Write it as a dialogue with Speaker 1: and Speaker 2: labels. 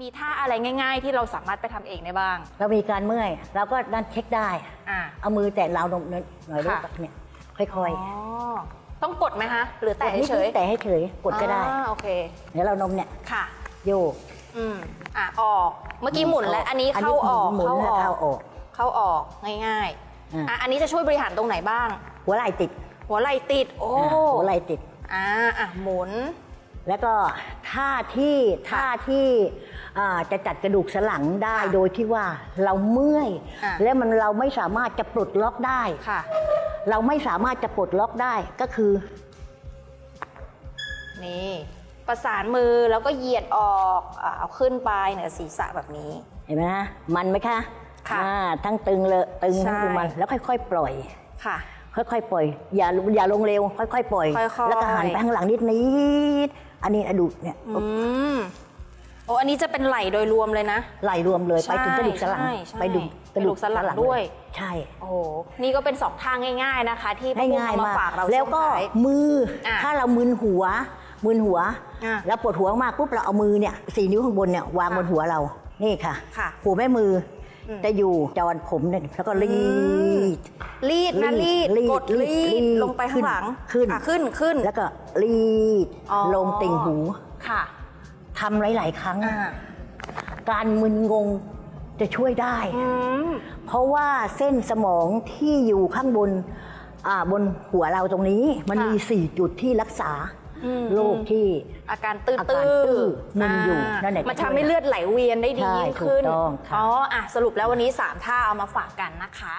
Speaker 1: มีท่าอะไรง่ายๆ ที่เราสามารถไปทำเองได้บ้าง
Speaker 2: เรามีการเมื่อยเราก็นั่นเช็คได้
Speaker 1: อ่า
Speaker 2: เอามือแตะราวนมหน่อยหน่อยลูก
Speaker 1: ค่ะ
Speaker 2: เนี่ยค่อย
Speaker 1: อ๋อ ต้องกดไหมคะ หรือ
Speaker 2: ๆ
Speaker 1: แต่
Speaker 2: นิดๆ
Speaker 1: เฉยๆ
Speaker 2: แต่ให้เฉยกดก็ได้
Speaker 1: อ่าโอเค
Speaker 2: เดี๋ยวเรานมเนี่ย
Speaker 1: ค่ะ
Speaker 2: โยก
Speaker 1: อืม อะ ออก เมื่อกี้หมุนแล้ว อันนี้เข้าออก
Speaker 2: หมุน
Speaker 1: เข้า
Speaker 2: แล้ว
Speaker 1: ออ
Speaker 2: เข้ากออก
Speaker 1: เข้าออก ง่าย
Speaker 2: อ่า
Speaker 1: ๆ อะ อันนี้จะช่วยบริหารตรงไหนบ้าง
Speaker 2: หัวไหล่ติด
Speaker 1: หัวไหล่ติด โอ้
Speaker 2: อ่าหัวไหล่ติด
Speaker 1: อ่า อะ หมุน
Speaker 2: แล้วก็ท่าที่ท่าที่ อ่าจะจัดกระดูกสันหลังได้
Speaker 1: ค่ะ
Speaker 2: โดยที่ว่าเราเมื่อย
Speaker 1: อะ
Speaker 2: และมันเราไม่สามารถจะปลดล็อกได้
Speaker 1: ค่ะ
Speaker 2: เราไม่สามารถจะปลดล็อกได้ก็คือ
Speaker 1: นี่ ประสานมือแล้วก็เหยียดออกอะเอาขึ้นไปเหนือศีรษะแบบนี้
Speaker 2: เห็นไหมนะมันไหมคะ
Speaker 1: ค่ะ
Speaker 2: อ่าทั้งตึงเลยตึง
Speaker 1: ใช่
Speaker 2: ทั้งตึงมันแล้วค่อย ๆ ปล่อย
Speaker 1: ค่ะ
Speaker 2: ค่อยๆปล่อย อย่าอย่าลงเร็ว ค่อยๆปล่อย
Speaker 1: ค่อยๆ
Speaker 2: แล้วก็หันไปข้างหลังนิดนิดอันนี้อะดูเนี่ย
Speaker 1: อืม โอ้อันนี้จะเป็นไหล่โดยรวมเลยนะ
Speaker 2: ไหลรวมเลย
Speaker 1: ใช่
Speaker 2: ไปถึงกระดูกสันหลัง
Speaker 1: ใช่ใช่
Speaker 2: ไปดู
Speaker 1: กระดูกสันหลังด้วย
Speaker 2: ใช่
Speaker 1: โอ้โหนี่ก็เป็นสองทางง่าย ๆนะคะ ที่ป้าปุ้ม
Speaker 2: ง่าย
Speaker 1: เอา
Speaker 2: ๆ
Speaker 1: มา
Speaker 2: มา
Speaker 1: ฝากเรา
Speaker 2: แล้วก็
Speaker 1: ช่งท้าย
Speaker 2: มือ
Speaker 1: อะ
Speaker 2: ถ้าเรามึนหัว มึนหัว
Speaker 1: อะ
Speaker 2: แล้วปวดหัวมากปุ๊บเราเอามือเนี่ยสี่นิ้วข้างบนเนี่ยวาง
Speaker 1: ค่ะ
Speaker 2: บนหัวเรา นี่ค่ะ
Speaker 1: ค่ะ
Speaker 2: หัวแม่มืออ
Speaker 1: ม
Speaker 2: จะอยู่จอนผมเนี่ยแล้วก็รีด
Speaker 1: รีดนะรีด
Speaker 2: รีด
Speaker 1: กด
Speaker 2: รี
Speaker 1: รี
Speaker 2: ดรี
Speaker 1: ด
Speaker 2: ด
Speaker 1: ลงไปข้างหลัง
Speaker 2: ขึ้น
Speaker 1: อะขึ้นขึ้น
Speaker 2: แล้วก็รีด
Speaker 1: อ๋อ
Speaker 2: ลงติ่งหู
Speaker 1: ค่ะ
Speaker 2: ทำหลาย ๆ ครั้ง
Speaker 1: อ่า
Speaker 2: การมึนงงจะช่วยได้
Speaker 1: อืม
Speaker 2: เพราะว่าเส้นสมองที่อยู่ข้างบนอ่าบนหัวเราตรงนี้ มัน
Speaker 1: ค่ะ
Speaker 2: มีสี่จุดที่รักษา
Speaker 1: อืม
Speaker 2: โรคที่
Speaker 1: อาการตื้อ
Speaker 2: อา
Speaker 1: ตื้
Speaker 2: การตื้อมึนอยู่นั่นแหละ
Speaker 1: มันทำให้เลือดไหลเวียนได้ดี
Speaker 2: ใช่
Speaker 1: ยิ่งขึ้น
Speaker 2: ถูกต้องค่ะ
Speaker 1: อ๋ออะสรุปแล้ววันนี้ 3 ท่าเอามาฝากกันนะคะ